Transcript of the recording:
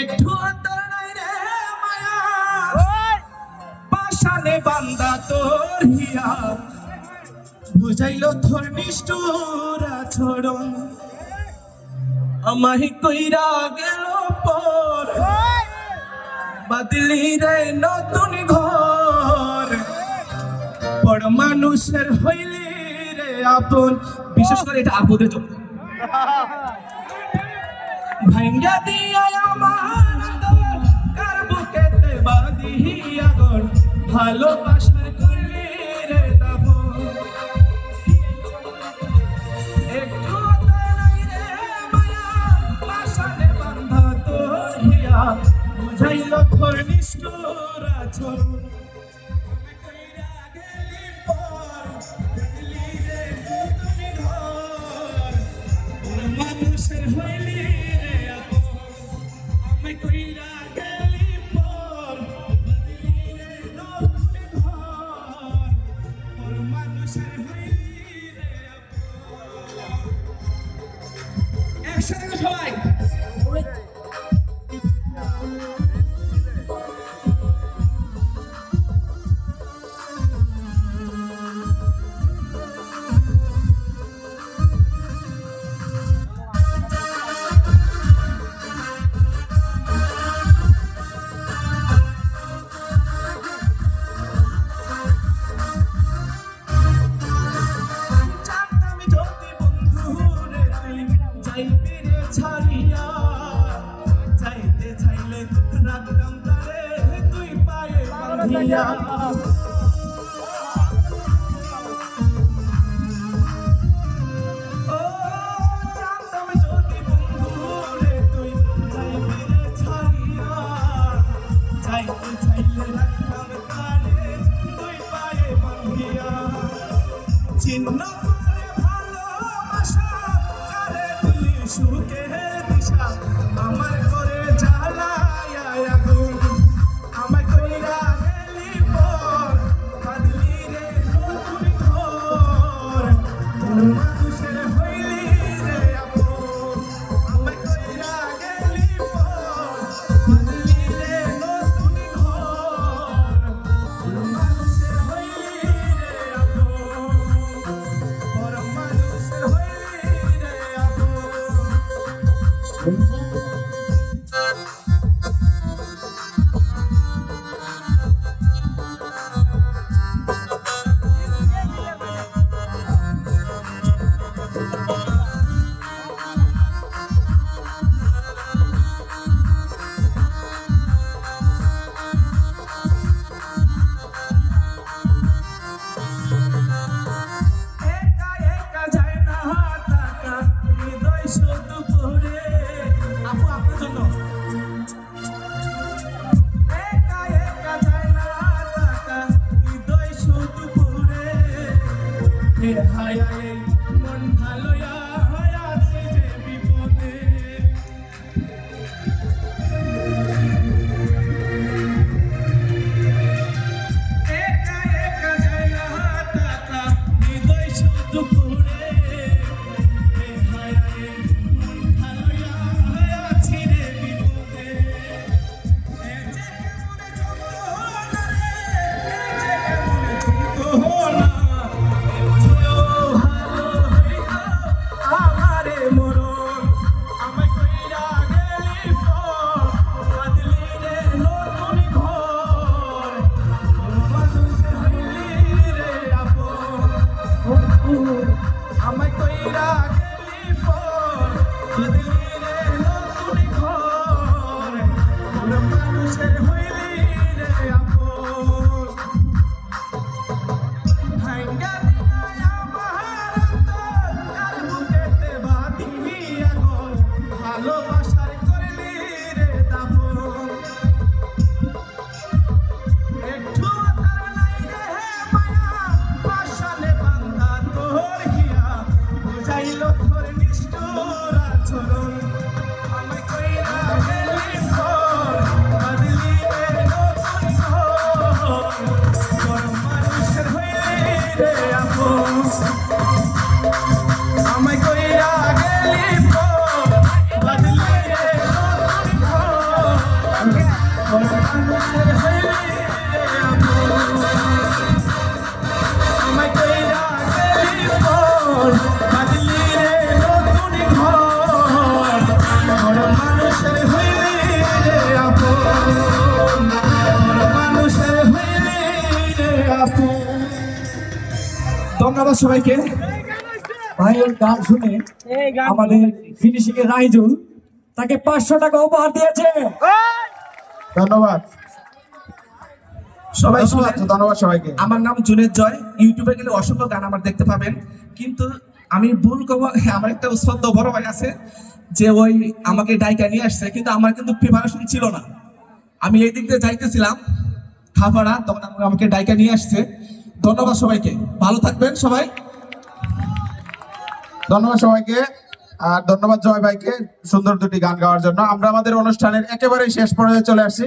একটু অন্তর নাই রে মায়া। বান্দা তোর হিয়া। বুঝাইল তোর নিষ্ঠুরা ছড়ন আমাহি কইরা গেল পর। বাদলি রে নতুন ঘর। বড় মানুষের হইলে আপন বিশেষ করে এটা আপুদের জন্য। ভাঙ্গা দিয়া আমার কার বুকেতে বাঁধিয়া গড় ভালোবাসার ইয়া চিহ্ন ভালোবাসা দিলি সুখে দিশা আমার করে জ্বালা ที่ใคร 음. ধন্যবাদ সবাইকে। ভাইয়ের গান শুনে আমাদের ফিনিশিং এর রাইজুল তাকে পাঁচশো টাকা উপহার দিয়েছে। ধন্যবাদ। সবাই ধন্যবাদ ধন্যবাদ সবাইকে। আমার নাম জুনেদ জয়। ইউটিউবে গেলে অসংখ্য গান আমার দেখতে পাবেন। কিন্তু আমি ভুল করব হ্যাঁ, আমার একটা শ্রদ্ধ বড় ভাই আছে যে ওই আমাকে ডাইকা নিয়ে আসছে কিন্তু আমার কিন্তু প্রিপারেশন ছিল না। আমি এই দিক দিয়ে যাইতেছিলাম খাফাড়া তখন আমাকে ডাইকা নিয়ে আসছে। ধন্যবাদ সবাইকে। ভালো থাকবেন সবাই। ধন্যবাদ সবাইকে। আর ধন্যবাদ জয় ভাইকে সুন্দর দুটি গান গাওয়ার জন্য। আমরা আমাদের অনুষ্ঠানের একেবারে শেষ পর্যায়ে চলে আসছি।